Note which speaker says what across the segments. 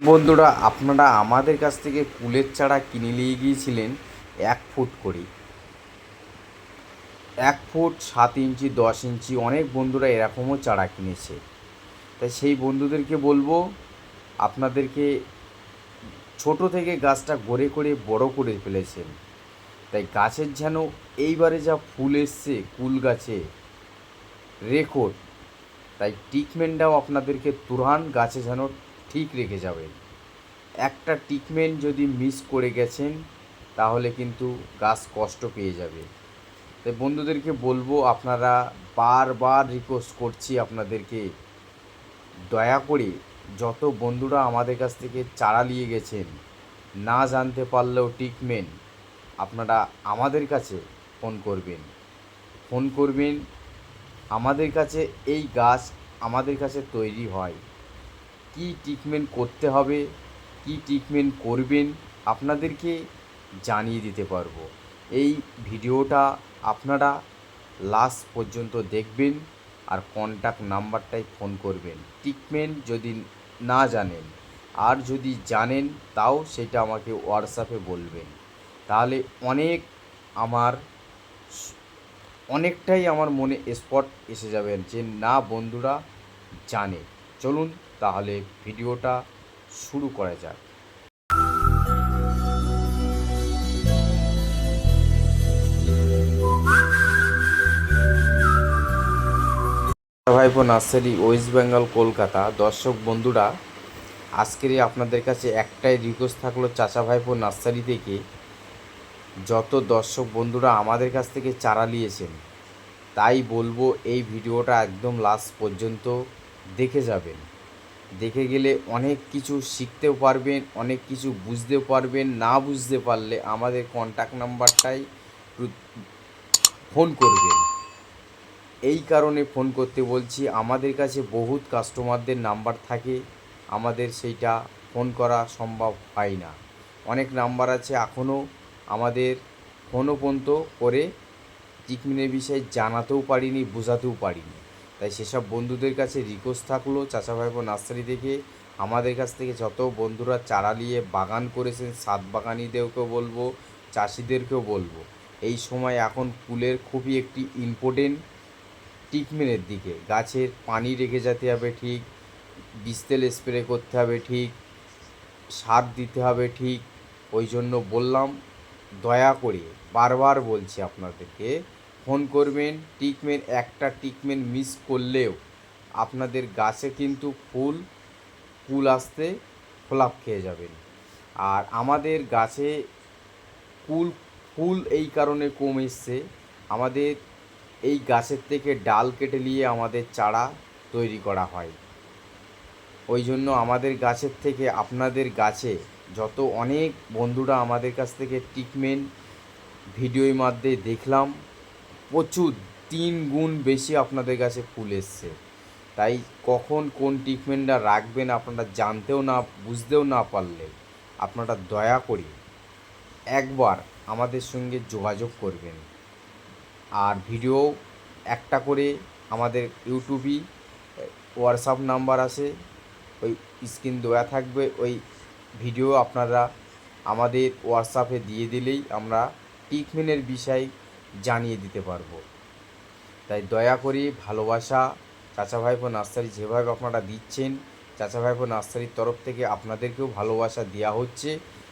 Speaker 1: বন্ধুরা, আপনারা আমাদের কাছ থেকে কুলের চারা কিনে নিয়ে গিয়েছিলেন এক ফুট করে এক ফুট সাত ইঞ্চি, দশ ইঞ্চি, অনেক বন্ধুরা এরকমও চারা কিনেছে। তাই সেই বন্ধুদেরকে বলব, আপনাদেরকে ছোট থেকে গাছটা গড়ে করে বড় করে ফেলেছেন। তাই গাছের যেন এইবারে যা ফুল এসছে, কুল গাছে রেকর্ড তাই ট্রিটমেন্টটাও আপনাদেরকে তুরান গাছে যেন ঠিক রেখে যাবেন। একটা ট্রিটমেন্ট যদি মিস করে গেছেন, তাহলে কিন্তু গাছ কষ্ট পেয়ে যাবে। তাই বন্ধুদেরকে বলব, আপনারা বারবার রিকোয়েস্ট করছি আপনাদেরকে, দয়া করে যত বন্ধুরা আমাদের কাছ থেকে চারা নিয়ে গেছেন, না জানতে পারলেও ট্রিটমেন্ট আপনারা আমাদের কাছে ফোন করবেন। ফোন করবেন, আমাদের কাছে এই গাছ আমাদের কাছে তৈরি হয়। কি ট্রিটমেন্ট করতে হবে, কি ট্রিটমেন্ট করবেন, আপনাদেরকে জানিয়ে দিতে পারব। এই ভিডিওটা আপনারা লাস্ট পর্যন্ত দেখবেন আর কন্ট্যাক্ট নাম্বারটাই ফোন করবেন। ট্রিটমেন্ট যদি না জানেন আর যদি জানেন তাও সেটা আমাকে হোয়াটসঅ্যাপে বলবেন। তাহলে অনেক আমার অনেকটাই আমার মনে স্পট এসে যাবেন যে না বন্ধুরা জানে। চলুন তাহলে ভিডিওটা শুরু করা যাক। ভাইপো, নার্সারি, ওয়েস্ট বেঙ্গল, কলকাতা। দর্শক, বন্ধুরা আজকেরই আপনাদের কাছে একটাই রিকোয়েস্ট থাকল চাচা ভাইপো নার্সারি থেকে, যত দর্শক, বন্ধুরা আমাদের কাছ থেকে চারা নিয়েছেন, তাই বলব এই ভিডিওটা একদম লাস্ট পর্যন্ত দেখে যাবেন। দেখে গেলে অনেক কিছু শিখতেও পারবেন, অনেক কিছু বুঝতেও পারবেন। না বুঝতে পারলে আমাদের কন্ট্যাক্ট নাম্বারটাই ফোন করবেন। এই কারণে ফোন করতে বলছি, আমাদের কাছে বহুত কাস্টমারদের নাম্বার থাকে, আমাদের সেইটা ফোন করা সম্ভব হয় না। অনেক নাম্বার আছে এখনও আমাদের ফোনও পর্যন্ত করে ট্রিটমেন্টের বিষয়ে জানাতেও পারিনি, বোঝাতেও পারিনি। তাই সেসব বন্ধুদের কাছে রিকোয়েস্ট থাকল চাচা ভাইপো নার্সারি থেকে। আমাদের কাছ থেকে যত বন্ধুরা চারা নিয়ে বাগান করেছেন, সাত বাগানিদেরকেও বলব, চাষিদেরকেও বলব, এই সময় এখন ফুলের খুবই একটি ইম্পর্টেন্ট ট্রিটমেন্টের দিকে। গাছের পানি রেখে যেতে হবে ঠিক বিস্তেল স্প্রে করতে হবে ঠিক, সার দিতে হবে ঠিক, ওই জন্য বললাম, দয়া করে বারবার বলছি আপনাদেরকে ফোন করবেন ট্রিটমেন্ট একটা ট্রিটমেন্ট মিস করলেও আপনাদের গাছে কিন্তু ফুল ফুল আসতে ফোলাপ খেয়ে যাবেন। আর আমাদের গাছে ফুল ফুল এই কারণে কম এসছে। আমাদের এই গাছের থেকে ডাল কেটে নিয়ে আমাদের চারা তৈরি করা হয়। ওই জন্য আমাদের গাছের থেকে, আপনাদের গাছে যত অনেক বন্ধুরা আমাদের কাছ থেকে ট্রিটমেন্ট ভিডিওর মাধ্যমে দেখলাম প্রচুর, তিন গুণ বেশি আপনাদের কাছে ফুল এসছে। তাই কখন কোন ট্রিটমেন্টটা রাখবেন আপনারা জানতেও না, বুঝতেও না পারলে আপনারা দয়া করে একবার আমাদের সঙ্গে যোগাযোগ করবেন। আর ভিডিও একটা করে আমাদের ইউটিউবই হোয়াটসঅ্যাপ নাম্বার আছে, ওই স্ক্রিন দেওয়া থাকবে, ওই ভিডিও আপনারা আমাদের হোয়াটসঅ্যাপে দিয়ে দিলেই আমরা ট্রিটমেন্টের বিষয় জানিয়ে দিতে পারব। তাই দয়া করে ভালোবাসা, চাচা ভাইপো নার্সারি যেভাবে আপনারা দিচ্ছেন, চাচা ভাইপো নার্সারির তরফ থেকে আপনাদেরকেও ভালোবাসা দেওয়া হচ্ছে,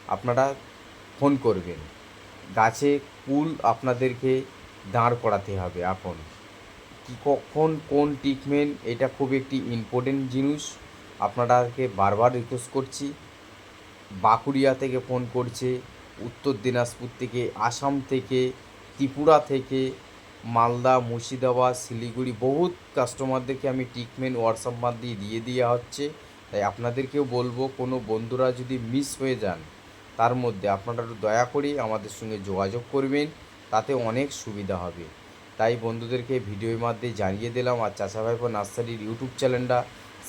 Speaker 1: আপনারা ফোন করবেন। গাছে কুল আপনাদেরকে দাঁড় করাতে হবে এখন। কি কখন কোন ট্রিটমেন্ট এটা খুব একটি ইম্পর্টেন্ট জিনিস। আপনারাকে বারবার রিকোয়েস্ট করছি। বাঁকুড়িয়া থেকে ফোন করছে, উত্তর দিনাজপুর থেকে, আসাম থেকে ত্রিপুরা থেকে মালদা, মুর্শিদাবাদ, শিলিগুড়ি বহুত কাস্টমারদেরকে আমি ট্রিটমেন্ট হোয়াটসঅ্যাপ মাধ্যমে দিয়ে দেওয়া হচ্ছে। তাই আপনাদেরকেও বলব, কোনো বন্ধুরা যদি মিস হয়ে যান, তার মধ্যে আপনারা দয়া করে আমাদের সঙ্গে যোগাযোগ করবেন, তাতে অনেক সুবিধা হবে। তাই বন্ধুদেরকে ভিডিওর মাধ্যমে জানিয়ে দিলাম, আর চাচা ভাইপো নার্সারির ইউটিউব চ্যানেলটা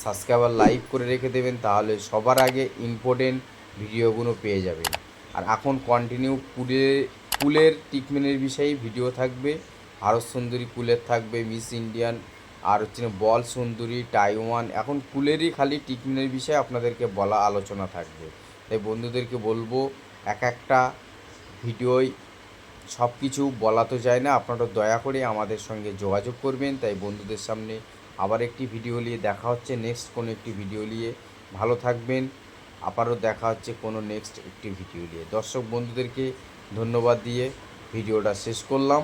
Speaker 1: সাবস্ক্রাইবার লাইক করে রেখে দেবেন, তাহলে সবার আগে ইম্পর্টেন্ট ভিডিওগুলো পেয়ে যাবেন। আর এখন কন্টিনিউ কুলের কুলের ট্রিটমেন্টের বিষয়েই ভিডিও থাকবে। ভারত সুন্দরী কুলের থাকবে, মিস ইন্ডিয়ান। আর হচ্ছে বল সুন্দরী, টাইওয়ান। এখন কুলেরই খালি ট্রিটমেন্টের বিষয়ে আপনাদেরকে বলা আলোচনা থাকবে। তাই বন্ধুদেরকে বলব, এক একটা ভিডিওই সব কিছু বলা তো যায় না। আপনারা দয়া করে আমাদের সঙ্গে যোগাযোগ করবেন। তাই বন্ধুদের সামনে আবার একটি ভিডিও নিয়ে দেখা হচ্ছে, নেক্সট কোনো একটি ভিডিও নিয়ে। ভালো থাকবেন। আবারও দেখা হচ্ছে কোনো নেক্সট একটি ভিডিও নিয়ে। দর্শক বন্ধুদেরকে ধন্যবাদ দিয়ে ভিডিওটা শেষ করলাম।